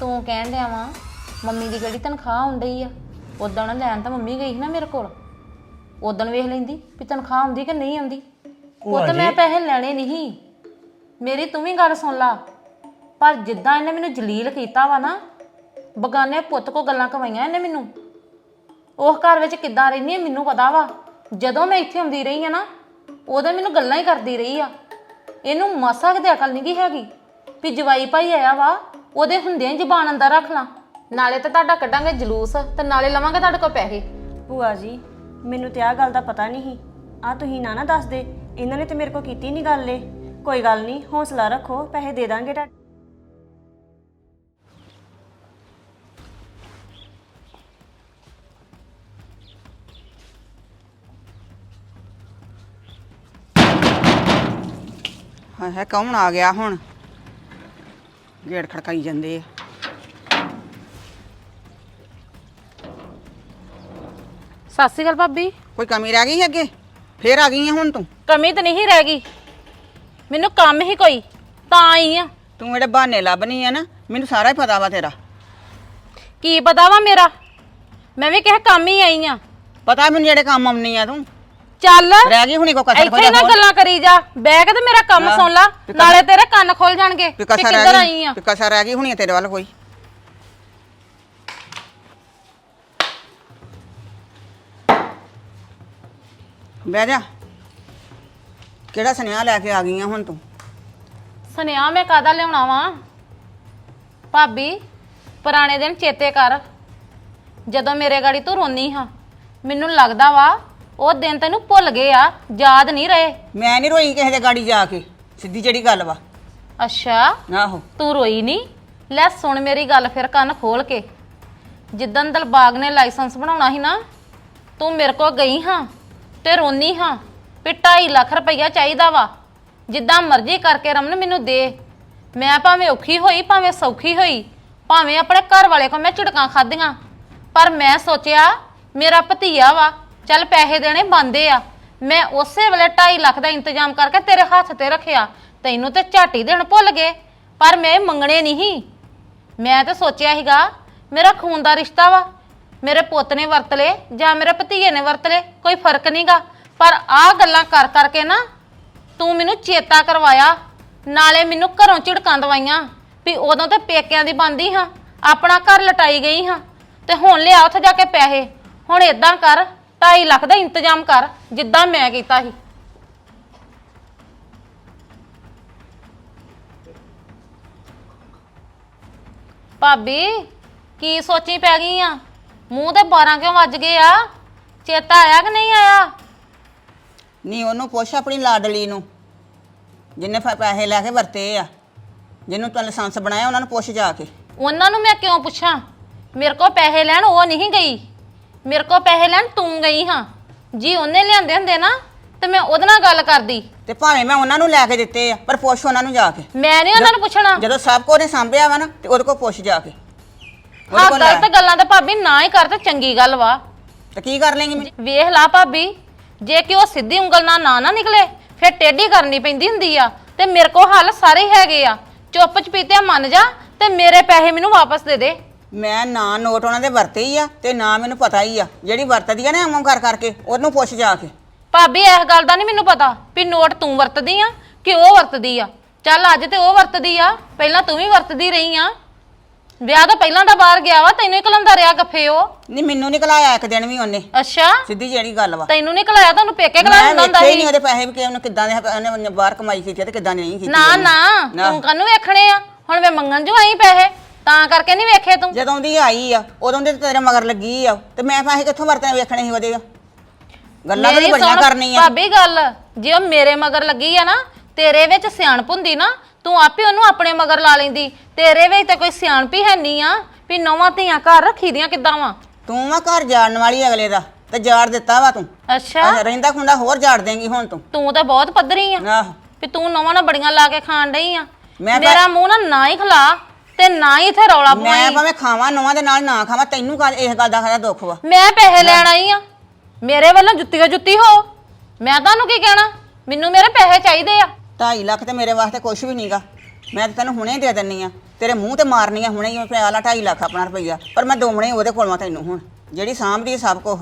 ਤੂੰ ਕਹਿਣ ਡਿਆ ਵਾ ਮੰਮੀ ਦੀ ਕਿਹੜੀ ਤਨਖਾਹ ਆਉਂਦੀ ਆ? ਉਦੋਂ ਨਾ ਲੈਣ ਤਾਂ ਮੰਮੀ ਗਈ ਸੀ ਨਾ ਮੇਰੇ ਕੋਲ। ਉਦੋਂ ਵੇਖ ਲੈਂਦੀ ਵੀ ਤਨਖਾਹ ਆਉਂਦੀ ਕਿ ਨਹੀਂ ਆਉਂਦੀ। ਉਹ ਤਾਂ ਮੈਂ ਪੈਸੇ ਲੈਣੇ ਨਹੀਂ। ਮੇਰੀ ਤੂੰ ਵੀ ਗੱਲ ਸੁਣ ਲਾ। ਪਰ ਜਿੱਦਾਂ ਇਹਨੇ ਮੈਨੂੰ ਜਲੀਲ ਕੀਤਾ ਵਾ ਨਾ ਬਗਾਨੇ ਪੁੱਤ ਕੋ ਗੱਲਾਂ ਕਵਾਈਆਂ ਇਹਨੇ ਮੈਨੂੰ। ਉਹ ਘਰ ਵਿੱਚ ਕਿੱਦਾਂ ਰਹਿੰਦੀ ਹੈ ਮੈਨੂੰ ਪਤਾ ਵਾ। ਜਦੋਂ ਮੈਂ ਇੱਥੇ ਆਉਂਦੀ ਰਹੀ ਆ ਨਾ ਉਹਦੇ ਮੈਨੂੰ ਗੱਲਾਂ ਹੀ ਕਰਦੀ ਰਹੀ ਆ। ਇਹਨੂੰ ਮਾਸਾ ਕਿਤੇ ਅਕਲ ਨਹੀਂ ਗਈ ਹੈਗੀ ਵੀ ਜਵਾਈ ਭਾਈ ਆਇਆ ਵਾ। ਉਹਦੇ ਹੁੰਦਿਆਂ ਹੀ ਜ਼ਬਾਨ ਅੰਦਰ ਰੱਖ ਲਾਂ। ਨਾਲੇ ਤਾਂ ਤੁਹਾਡਾ ਕੱਢਾਂਗੇ ਜਲੂਸ ਤੇ ਨਾਲੇ ਲਵਾਂਗੇ ਤੁਹਾਡੇ ਕੋਲ ਪੈਸੇ। ਭੂਆ ਜੀ ਮੈਨੂੰ ਤੇ ਆਹ ਗੱਲ ਦਾ ਪਤਾ ਨਹੀਂ ਸੀ। ਆ ਤੁਸੀਂ ਨਾ ਨਾ ਦੱਸਦੇ ਇਹਨਾਂ ਨੇ ਤੇ ਮੇਰੇ ਕੋ ਕੀਤੀ ਨਹੀਂ ਗੱਲ ਏ ਕੋਈ ਗੱਲ ਨਹੀਂ ਹੌਸਲਾ ਰੱਖੋ ਪੈਸੇ ਦੇ ਦਾਂਗੇ ਤੁਹਾਡੇ। ਹਾਂ ਹੈ ਕੌਣ ਆ ਗਿਆ ਹੁਣ? ਗੇੜ ਖੜਕਾਈ ਜਾਂਦੇ ਆ। ਸਤਿ ਸ਼੍ਰੀ ਅਕਾਲ ਭਾਬੀ। ਕੋਈ ਕਮੀ ਰਹਿ ਗਈ ਅੱਗੇ? ਫੇਰ ਆ ਗਈ ਆ ਹੁਣ ਤੂੰ? ਕਮੀ ਤਾਂ ਨਹੀਂ ਰਹਿ ਗਈ। ਮੈਨੂੰ ਕੰਮ ਹੀ ਕੋਈ ਤਾਂ ਆਈ ਆ। ਤੂੰ ਜਿਹੜੇ ਬਹਾਨੇ ਲੱਭਣੀ ਆ ਨਾ ਮੈਨੂੰ ਸਾਰਾ ਹੀ ਪਤਾ ਵਾ ਤੇਰਾ। ਕੀ ਪਤਾ ਵਾ ਮੇਰਾ? ਮੈਂ ਵੀ ਕਿਸੇ ਕੰਮ ਹੀ ਆਈ ਆ। ਪਤਾ ਮੈਨੂੰ ਜਿਹੜੇ ਕੰਮ ਆਉਣੀ ਆ ਤੂੰ? ਚੱਲ। ਰਹਿ ਗਈ ਹੁਣੀ ਕੋ ਕਸਰ ਇੱਥੇ ਨਾ ਗੱਲਾਂ ਕਰੀ ਜਾ। ਕੇ ਤੇ ਮੇਰਾ ਕੰਮ। ਸੁਣ ਲਾ। ਨਾਲੇ ਤੇਰੇ ਕੰਨ ਖੁੱਲ ਜਾਣਗੇ ਵੀ ਕਸਰ ਕਿੱਧਰ ਰਹਿ ਆਈ ਗਈ ਆ। ਵੀ ਕਸਰ ਰਹਿ ਗਈ ਹੁਣੀ ਤੇਰੇ ਵੱਲ ਕੋਈ। ਬਹਿ ਜਾ। ਕਿਹੜਾ ਸੁਨੇਹਾ ਲੈ ਕੇ ਆ ਗਈ ਆ ਹੁਣ ਤੂੰ? ਸੁਨਿਆ ਮੈਂ ਕਾਦਾ ਲਿਆਉਣਾ ਵਾ? ਭਾਬੀ ਪੁਰਾਣੇ ਦਿਨ ਚੇਤੇ ਕਰ। ਜਦੋਂ ਮੇਰੇ ਗਾੜੀ ਤੂੰ ਰੋਨੀ ਹਾਂ ਮੈਨੂੰ ਲੱਗਦਾ ਵਾ ਉਹ ਦਿਨ ਤੈਨੂੰ ਭੁੱਲ ਗਏ ਆ ਯਾਦ ਨਹੀਂ ਰਹੇ। ਮੈਂ ਨਹੀਂ ਰੋਈ ਕਿਸੇ ਦੇ ਗਾੜੀ ਜਾ ਕੇ ਸਿੱਧੀ ਜਿਹੜੀ ਗੱਲ ਵਾ। ਅੱਛਾ ਆਹੋ। ਤੂੰ ਰੋਈ ਨਹੀਂ? ਲੈ ਸੁਣ ਮੇਰੀ ਗੱਲ ਫਿਰ ਕੰਨ ਖੋਲ ਕੇ। ਜਿੱਦਨ ਦਲਬਾਗ ਨੇ ਲਾਇਸੈਂਸ ਬਣਾਉਣਾ ਸੀ ਨਾ ਤੂੰ ਮੇਰੇ ਕੋਲ ਗਈ ਹਾਂ ਤੇ ਰੋਨੀ ਹਾਂ ਵੀ 2.5 ਲੱਖ ਰੁਪਈਆ ਚਾਹੀਦਾ ਵਾ। ਜਿੱਦਾਂ ਮਰਜ਼ੀ ਕਰਕੇ ਰਮਨ ਮੈਨੂੰ ਦੇ। ਮੈਂ ਭਾਵੇਂ ਔਖੀ ਹੋਈ ਭਾਵੇਂ ਸੌਖੀ ਹੋਈ ਭਾਵੇਂ ਆਪਣੇ ਘਰ ਵਾਲੇ ਕੋਲ ਮੈਂ ਝਿੜਕਾਂ ਖਾਧੀਆਂ। ਪਰ ਮੈਂ ਸੋਚਿਆ ਮੇਰਾ ਭਤੀਆ ਵਾ ਚੱਲ ਪੈਸੇ ਦੇਣੇ ਬੰਦੇ ਆ। ਮੈਂ ਉਸੇ ਵੇਲੇ 2.5 ਲੱਖ ਦਾ ਇੰਤਜ਼ਾਮ ਕਰਕੇ ਤੇਰੇ ਹੱਥ ਤੇ ਰੱਖਿਆ। ਤੈਨੂੰ ਤੇ ਝਾਟੀ ਦੇਣ ਭੁੱਲ ਗਏ, ਪਰ ਮੈਂ ਮੰਗਣੇ ਨਹੀਂ। ਮੈਂ ਤਾਂ ਸੋਚਿਆ ਸੀਗਾ, ਮੇਰਾ ਖੂਨ ਦਾ ਰਿਸ਼ਤਾ ਵਾ। ਮੇਰੇ ਪੁੱਤ ਨੇ ਵਰਤ ਲਏ ਜਾਂ ਮੇਰੇ ਭਤੀਏ ਨੇ ਵਰਤ ਲਏ, ਕੋਈ ਫ਼ਰਕ ਨਹੀਂਗਾ। ਪਰ ਆਹ ਗੱਲਾਂ ਕਰ ਕਰਕੇ ਨਾ ਤੂੰ ਮੈਨੂੰ ਚੇਤਾ ਕਰਵਾਇਆ। ਨਾਲੇ ਮੈਨੂੰ ਘਰੋਂ ਝਿੜਕਾਂ ਦਵਾਈਆਂ ਵੀ ਉਦੋਂ ਤੇ ਪੇਕਿਆਂ ਦੀ ਬੰਦੀ ਹਾਂ, ਆਪਣਾ ਘਰ ਲਟਾਈ ਗਈ ਹਾਂ। ਤੇ ਹੁਣ ਲਿਆ ਉੱਥੇ ਜਾ ਕੇ ਪੈਸੇ। ਹੁਣ ਇਦਾਂ ਕਰ 2.5 ਲੱਖ ਦਾ ਇੰਤਜ਼ਾਮ ਕਰ ਜਿੱਦਾਂ ਮੈਂ ਕੀਤਾ ਸੀ। ਭਾਬੀ ਕੀ ਸੋਚੀ ਪੈ ਗਈ ਆ? ਮੂੰਹ ਤੇ 12 ਕਿਉਂ ਵੱਜ ਗਏ ਆ? ਚੇਤਾ ਆਇਆ ਕਿ ਨਹੀਂ ਆਇਆ? ਨਹੀਂ ਉਹਨੂੰ ਪੁੱਛ ਆਪਣੀ ਲਾਡਲੀ ਨੂੰ। ਜਿੰਨੇ ਫ- ਪੈਸੇ ਲੈ ਕੇ ਵਰਤੇ ਆ। ਜਿਹਨੂੰ ਤੂੰ ਲਾਇਸੈਂਸ ਬਣਾਇਆ ਉਹਨਾਂ ਨੂੰ ਪੁੱਛ ਜਾ ਕੇ। ਉਹਨਾਂ ਨੂੰ ਮੈਂ ਕਿਉਂ ਪੁੱਛਾਂ? ਮੇਰੇ ਕੋਲ ਪੈਸੇ ਲੈਣ ਉਹ ਨਹੀਂ ਗਈ। ਮੇਰੇ ਕੋਲ ਪੈਸੇ ਲੈਣ ਤੂੰ ਗਈ ਹਾਂ। ਜੀ ਉਹਨੇ ਲਿਆਂਦੇ ਹੁੰਦੇ ਨਾ ਤੇ ਮੈਂ ਉਹਦੇ ਨਾਲ ਗੱਲ ਕਰਦੀ। ਤੇ ਭਾਵੇਂ ਮੈਂ ਉਹਨਾਂ ਨੂੰ ਲੈ ਕੇ ਦਿੱਤੇ ਆ ਪਰ ਪੁੱਛ ਉਹਨਾਂ ਨੂੰ ਜਾ ਕੇ। ਮੈਂ ਨਹੀਂ ਉਹਨਾਂ ਨੂੰ ਪੁੱਛਣਾ। ਜਦੋਂ ਸਭ ਕੋ ਨੇ ਸਾਂਭਿਆ ਵਾ ਨਾ ਤੇ ਉਹਦੇ ਕੋਲ ਪੁੱਛ ਜਾ ਕੇ। ਉਹਦੇ ਹਾਂ ਕੋਲ ਲੈ। ਗਲਤ ਗੱਲਾਂ ਤਾਂ ਭਾਬੀ ਨਾ ਹੀ ਕਰ ਤੇ ਚੰਗੀ ਗੱਲ ਵਾ। ਤੇ ਕੀ ਕਰ ਲੇਂਗੀ ਮੈਨੂੰ ਵੇਖ ਲਾ ਭਾਬੀ ਜੇ ਕਿ ਉਹ ਸਿੱਧੀ ਉਂਗਲ ਨਾਲ ਨਾ ਨਾ ਨਿਕਲੇ ਫਿਰ ਟੇਢੀ ਕਰਨੀ ਪੈਂਦੀ ਹੁੰਦੀ ਆ। ਤੇ ਮੇਰੇ ਕੋਲ ਹੱਲ ਸਾਰੇ ਹੈਗੇ ਆ। ਚੁੱਪ ਚਪੀਤੇ ਮੰਨ ਜਾ ਤੇ ਮੇਰੇ ਪੈਸੇ ਮੈਨੂੰ ਵਾਪਸ ਦੇ ਦੇ। ਮੈਂ ਨਾ ਨੋਟ ਉਹਨਾਂ ਦੇ ਵਰਤੇ ਹੀ ਆ ਤੇ ਨਾ ਮੈਨੂੰ ਪਤਾ ਹੀ ਆ। ਜਿਹੜੀ ਵਰਤਦੀ ਆ ਨਾ ਐਵੇਂ ਕਰ ਕਰਕੇ ਉਹਨੂੰ ਪੁੱਛ ਜਾ ਕੇ। ਭਾਬੀ ਇਸ ਗੱਲ ਦਾ ਨਹੀਂ ਮੈਨੂੰ ਪਤਾ ਵੀ ਨੋਟ ਤੂੰ ਵਰਤਦੀ ਆ ਕਿ ਉਹ ਵਰਤਦੀ ਆ। ਚੱਲ ਅੱਜ ਤੇ ਉਹ ਵਰਤਦੀ ਆ ਪਹਿਲਾਂ ਤੂੰ ਵੀ ਵਰਤਦੀ ਰਹੀ ਆ। ਵਿਆਹ ਤੋਂ ਪਹਿਲਾਂ ਦਾ ਬਾਹਰ ਗਿਆ ਵਾ ਤੈਨੂੰ ਹੀ ਕਲੰਦਾ ਰਿਆ ਗੱਫੇ ਉਹ। ਨਹੀਂ ਮੈਨੂੰ ਨਿਕਲਾਇਆ ਇੱਕ ਦਿਨ ਵੀ ਉਹਨੇ। ਅੱਛਾ। ਸਿੱਧੀ ਜਿਹੜੀ ਗੱਲ ਵਾ। ਤੈਨੂੰ ਨਹੀਂ ਕਲਾਇਆ ਤੁਹਾਨੂੰ ਪੇਕੇ ਕਲਾ ਮੈਂ ਹੁੰਦਾ ਵੇਖੇ ਹੀ ਸੀ। ਨਹੀਂ ਉਹਦੇ ਪੈਸੇ ਵੀ ਕਿ ਉਹਨੇ ਕਿੱਦਾਂ ਦੇ ਉਹਨੇ ਬਾਹਰ ਕਮਾਈ ਕੀਤੀ ਆ ਤੇ ਕਿੱਦਾਂ ਨਹੀਂ ਕੀਤੀ ਨਾ ਉਹਨੇ। ਨਾ ਨਾ। ਤੂੰ ਕਾਹਨੂੰ ਵੇਖਣੇ ਆ? ਹੁਣ ਮੈਂ ਮੰਗਣ ਜੂ ਆਈ ਪੈਸੇ। ਤਾਂ ਕਰਕੇ ਨਹੀਂ ਵੇਖੇ ਤੂੰ? ਜਦੋਂ ਦੀ ਆਈ ਆ ਉਦੋਂ ਦੇ ਤੇਰੇ ਮਗਰ ਲੱਗੀ ਆ। ਤੇ ਮੈਂ ਪੈਸੇ ਕਿੱਥੋਂ ਵਰਤਣੇ ਵੇਖਣੇ ਸੀ ਉਹਦੇ ਗੱਲਾਂ ਤਾਂ ਮੇਰੀ ਬੜੀਆਂ ਸੁਣ ਕਰਨੀਆਂ। ਭਾਬੀ ਗੱਲ ਜੇ ਉਹ ਮੇਰੇ ਮਗਰ ਲੱਗੀ ਆ ਨਾ ਤੇਰੇ ਵਿੱਚ ਸਿਆਣਪ ਹੁੰਦੀ ਨਾ ਤੂੰ ਆਪੇ ਉਹਨੂੰ ਆਪਣੇ ਮਗਰ ਲਾ ਲੈਂਦੀ। ਤੇਰੇ ਵਿੱਚ ਤੇ ਕੋਈ ਸਿਆਣਪ ਹੀ ਹੈ ਨਹੀਂ ਆ ਵੀ ਨੌਵਾਂ ਧੀਆਂ ਘਰ ਰੱਖੀ ਦੀਆਂ ਕਿੱਦਾਂ ਵਾ? ਤੂੰ ਆ ਘਰ ਜਾਣ ਵਾਲੀ ਅਗਲੇ ਦਾ ਤੇ ਜਾੜ ਦਿੱਤਾ ਵਾ ਤੂੰ। ਅੱਛਾ। ਆਹ ਰਹਿੰਦਾ ਖੁੰਦਾ ਹੋਰ ਜਾੜ ਦੇਂਗੀ ਹੁਣ ਤੂੰ। ਤੂੰ ਤਾਂ ਬਹੁਤ ਪੱਧਰੀ ਆ। ਆਹ। ਵੀ ਤੂੰ ਨੌਵਾਂ ਨਾਲ ਬੜੀਆਂ ਲਾ ਕੇ ਖਾਣ ਡਈ ਆ। ਮੈਂ ਮੇਰਾ ਮੂੰਹ ਨਾ ਨਾ ਹੀ ਖਲਾ। ਤੇ ਨਾ ਹੀ ਇੱਥੇ ਰੌਲਾ ਮੈਂ ਭਾਵੇਂ ਖਾਵਾਂ ਨਵਾਂ ਦੇ ਨਾਲ ਨਾ ਖਾਵਾਂ ਤੈਨੂੰ ਗੱਲ ਇਸ ਗੱਲ ਦਾ ਖਰਾ ਦੁੱਖ ਵਾ। ਮੈਂ ਪੈਸੇ ਲੈਣ ਆਈ ਆ। ਮੇਰੇ ਵੱਲੋਂ ਜੁੱਤੀਓ ਜੁੱਤੀ ਹੋ। ਮੈਂ ਤੁਹਾਨੂੰ ਕੀ ਕਹਿਣਾ? ਮੈਨੂੰ ਮੇਰੇ ਪੈਸੇ ਚਾਹੀਦੇ ਆ। 2.5 ਲੱਖ ਤੇ ਮੇਰੇ ਵਾਸਤੇ ਕੁਝ ਵੀ ਨਹੀਂਗਾ ਮੈਂ ਤੇ ਤੈਨੂੰ ਹੁਣੇ ਦੇ ਦਿੰਨੀ ਆ। ਤੇਰੇ ਮੂੰਹ ਤੇ ਮਾਰਨੀ ਆ ਹੁਣੇ ਹੀ ਪਿਆ ਲਾ 2.5 ਲੱਖ ਆਪਣਾ ਰੁਪਈਆ। ਪਰ ਮੈਂ ਦੋਮਣੇ ਉਹਦੇ ਕੋਲੋਂ ਤੈਨੂੰ ਹੁਣ। ਜਿਹੜੀ ਸਾਂਭਦੀ ਆ ਸਭ ਕੁਝ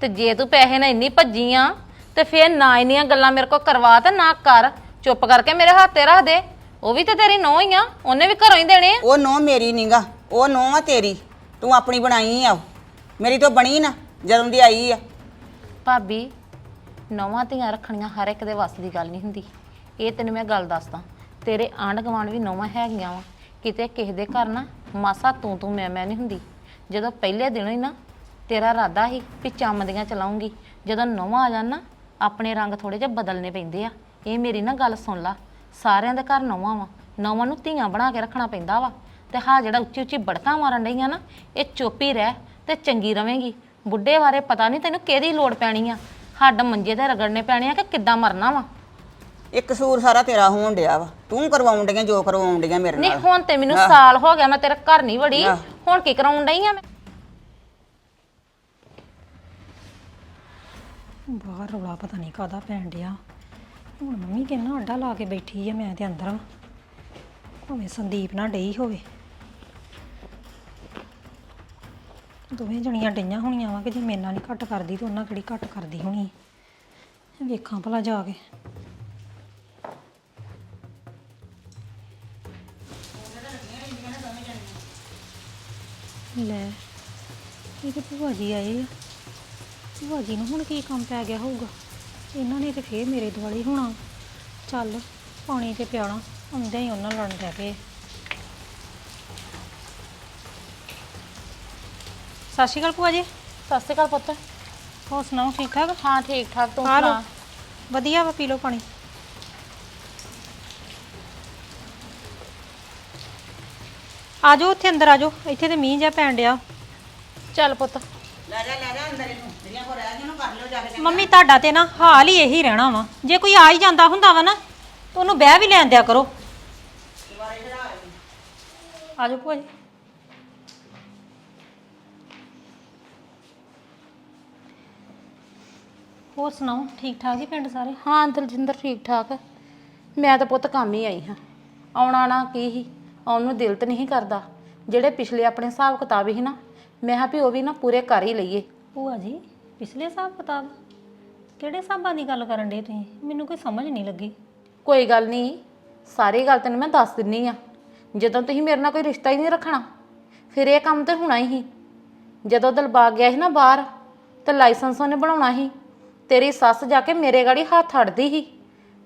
ਤੇ ਜੇ ਤੂੰ ਪੈਸੇ ਨਾਲ ਇੰਨੀ ਭੱਜੀ ਆ ਤੇ ਫੇਰ ਨਾ ਇੰਨੀਆਂ ਗੱਲਾਂ ਮੇਰੇ ਕੋਲ ਕਰਵਾ ਤੇ ਨਾ ਕਰ। ਚੁੱਪ ਕਰਕੇ ਮੇਰੇ ਹੱਥ ਤੇ ਰੱਖ ਦੇ। ਉਹ ਵੀ ਤੇ ਤੇਰੀ ਨੋਹ ਹੀ ਆ ਉਹਨੇ ਵੀ ਘਰੋਂ ਹੀ ਦੇਣੇ ਆ। ਉਹ ਨੋ ਮੇਰੀ ਨੀਗਾ ਉਹ ਨੋ ਆ ਤੇਰੀ ਤੂੰ ਆਪਣੀ ਬਣਾਈ ਆ ਉਹ। ਮੇਰੀ ਤਾਂ ਬਣੀ ਨਾ ਜਦੋਂ ਦੀ ਆਈ ਆ। ਭਾਬੀ ਨੌਵਾਂ ਧੀਆਂ ਰੱਖਣੀਆਂ ਹਰ ਇੱਕ ਦੇ ਵੱਸ ਦੀ ਗੱਲ ਨਹੀਂ ਹੁੰਦੀ। ਇਹ ਤੈਨੂੰ ਮੈਂ ਗੱਲ ਦੱਸਦਾ ਤੇਰੇ ਆਂਢ ਗੁਆਂਢ ਵੀ ਨੌਵਾਂ ਹੈਗੀਆਂ ਵਾ। ਕਿਤੇ ਕਿਸੇ ਦੇ ਘਰ ਨਾ ਮਾਸਾ ਤੂੰ ਤੂੰ ਮੈਂ ਮੈਂ ਨਹੀਂ ਹੁੰਦੀ। ਜਦੋਂ ਪਹਿਲੇ ਦਿਨੋਂ ਹੀ ਨਾ ਤੇਰਾ ਇਰਾਦਾ ਸੀ ਵੀ ਚੰਮਦੀਆਂ ਚਲਾਉਂਗੀ ਜਦੋਂ ਨੌਵਾਂ ਆ ਜਾਣ ਨਾ ਆਪਣੇ ਰੰਗ ਥੋੜੇ ਜਿਹਾ ਬਦਲਨੇ ਪੈਂਦੇ ਆ। ਇਹ ਮੇਰੀ ਨਾ ਗੱਲ ਸੁਣ ਲਾ। ਸਾਰਿਆਂ ਦੇ ਘਰ ਨੌਵਾਂ ਵਾ। ਨੌਵਾਂ ਨੂੰ ਧੀਆਂ ਬਣਾ ਕੇ ਰੱਖਣਾ ਪੈਂਦਾ ਵਾ। ਤੇ ਹਾਂ ਜਿਹੜਾ ਉੱਚੀ ਉੱਚੀ ਬੜਕਾਂ ਮਾਰਨ ਡਈਆਂ ਨਾ ਇਹ ਚੁੱਪ ਹੀ ਰਹਿ ਤੇ ਚੰਗੀ ਰਵੇਂਗੀ। ਬੁੱਢੇ ਬਾਰੇ ਪਤਾ ਨਹੀਂ ਤੈਨੂੰ ਕਿਹਦੀ ਲੋੜ ਪੈਣੀ ਆ। ਹੱਡ ਮੰਜੇ ਤੇ ਰਗੜਨੇ ਪੈਣੇ ਆ ਕਿ ਕਿੱਦਾਂ ਮਰਨਾ ਵਾ? ਇੱਕ ਕਸੂਰ ਸਾਰਾ ਤੇਰਾ ਹੋਣ ਡਿਆ ਵਾ। ਤੂੰ ਕਰਵਾਉਣ ਡੀਆਂ ਜੋ ਕਰਵਾਉਣ ਡੀਆਂ ਮੇਰੇ ਨਹੀਂ ਨਾਲ। ਹੁਣ ਤੇ ਮੈਨੂੰ ਸਾਲ ਹੋ ਗਿਆ ਮੈਂ ਤੇਰੇ ਘਰ ਨਹੀਂ ਵੜੀ। ਆਹ। ਹੁਣ ਕੀ ਕਰਾਉਣ ਡਈ ਆ ਮੈਂ? ਬਾਹਰ ਰੌਲਾ ਪਤਾ ਨਹੀਂ ਕਾਦਾ ਪੈਣ ਡਿਆ। ਹੁਣ ਮੰਮੀ ਕਿੰਨਾ ਅੱਡਾ ਲਾ ਕੇ ਬੈਠੀ ਆ, ਮੈਂ ਤੇ ਅੰਦਰ ਵਾਂ। ਭਾਵੇਂ ਸੰਦੀਪ ਨਾ ਡਈ ਹੋਵੇ। ਦੋਵੇਂ ਜਣੀਆਂ ਡਈਆਂ ਹੋਣੀਆਂ ਵਾ ਕਿ ਜੇ ਮੇਰੇ ਨਾਲ ਨਹੀਂ ਘੱਟ ਕਰਦੀ ਤੇ ਉਹਨਾਂ ਕਿਹੜੀ ਘੱਟ ਕਰਦੀ ਹੋਣੀ। ਵੇਖਾਂ ਭਲਾ ਜਾ ਕੇ। ਲੈ, ਇਹ ਤੇ ਭੂਆ ਜੀ ਆਏ ਆ। ਭੂਆ ਜੀ ਨੂੰ ਹੁਣ ਕੀ ਕੰਮ ਪੈ ਗਿਆ ਹੋਊਗਾ? ਇਹਨਾਂ ਨੇ ਤੇ ਫੇਰ ਮੇਰੇ ਦੁਆਲੇ ਹੋਣਾ। ਚੱਲ ਪਾਣੀ ਤੇ ਪਿਆਣਾ ਆਉਂਦੇ ਹੀ ਉਹਨਾਂ ਲੜਨ ਲੱਗ ਪਏ ਸਤਿ ਸ਼੍ਰੀ ਅਕਾਲ ਭੂਆ ਜੀ। ਸਤਿ ਸ਼੍ਰੀ ਅਕਾਲ ਪੁੱਤ। ਹੋਰ ਸੁਣਾਓ ਠੀਕ ਠਾਕ? ਹਾਂ ਠੀਕ ਠਾਕ ਤੂੰ ਆ ਲਓ ਸੁਣਾ? ਵਧੀਆ ਵਾ ਪੀ ਲਓ ਪਾਣੀ। ਆ ਜਾਓ ਉੱਥੇ ਅੰਦਰ ਆ ਜਾਓ ਇੱਥੇ ਤੇ ਮੀਂਹ ਜਿਹਾ ਪੈਣ ਡਿਆ। ਚੱਲ ਪੁੱਤ। ਲੈ ਜਾ ਲੈ ਜਾ ਅੰਦਰ ਇਹਨੂੰ। ਜਿਹੜੀਆਂ ਕੋ ਰਹਿ ਗਈਆਂ ਨੂੰ ਕਰ ਲਿਓ ਜਾ ਕੇ ਮੰਮੀ ਤੁਹਾਡਾ ਤੇ ਨਾ ਹਾਲ ਹੀ ਇਹੀ ਰਹਿਣਾ ਵਾ। ਜੇ ਕੋਈ ਆ ਹੀ ਜਾਂਦਾ ਹੁੰਦਾ ਵਾ ਨਾ ਤਾਂ ਉਹਨੂੰ ਬਹਿ ਵੀ ਲੈਣ ਦਿਆ ਕਰੋ। ਆ ਜਾਓ ਭੂਆ ਜੀ। ਹੋਰ ਸੁਣਾਓ ਠੀਕ ਠਾਕ ਜੀ ਪਿੰਡ ਸਾਰੇ? ਹਾਂ ਦਲਜਿੰਦਰ ਠੀਕ ਠਾਕ ਮੈਂ ਤਾਂ ਪੁੱਤ ਕੰਮ ਹੀ ਆਈ ਹਾਂ। ਆਉਣਾ ਨਾ ਕੀ ਹੀ ਆਉਣ ਨੂੰ ਦਿਲ ਤੇ ਨਹੀਂ ਕਰਦਾ। ਜਿਹੜੇ ਪਿਛਲੇ ਆਪਣੇ ਹਿਸਾਬ ਕਿਤਾਬ ਸੀ ਨਾ ਮੈਂ ਕਿਹਾ ਵੀ ਉਹ ਵੀ ਨਾ ਪੂਰੇ ਕਰ ਹੀ ਲਈਏ। ਭੂਆ ਜੀ ਪਿਛਲੇ ਹਿਸਾਬ ਕਿਤਾਬ ਕਿਹੜੇ ਹਿਸਾਬਾਂ ਦੀ ਗੱਲ ਕਰਨ ਦੇ ਤੁਸੀਂ? ਮੈਨੂੰ ਕੋਈ ਸਮਝ ਨਹੀਂ ਲੱਗੀ। ਕੋਈ ਗੱਲ ਨਹੀਂ ਸਾਰੀ ਗੱਲ ਤੈਨੂੰ ਮੈਂ ਦੱਸ ਦਿੰਨੀ ਆ। ਜਦੋਂ ਤੁਸੀਂ ਮੇਰੇ ਨਾਲ ਕੋਈ ਰਿਸ਼ਤਾ ਹੀ ਨਹੀਂ ਰੱਖਣਾ ਫਿਰ ਇਹ ਕੰਮ ਤੇ ਹੋਣਾ ਹੀ। ਜਦੋਂ ਦਿਲਬਾਗ ਗਿਆ ਸੀ ਨਾ ਬਾਹਰ ਤੇ ਲਾਇਸੈਂਸ ਉਹਨੇ ਬਣਾਉਣਾ ਸੀ। ਤੇਰੀ ਸੱਸ ਜਾ ਕੇ ਮੇਰੇ ਗਾੜੀ ਹੱਥ ਅੜਦੀ ਸੀ।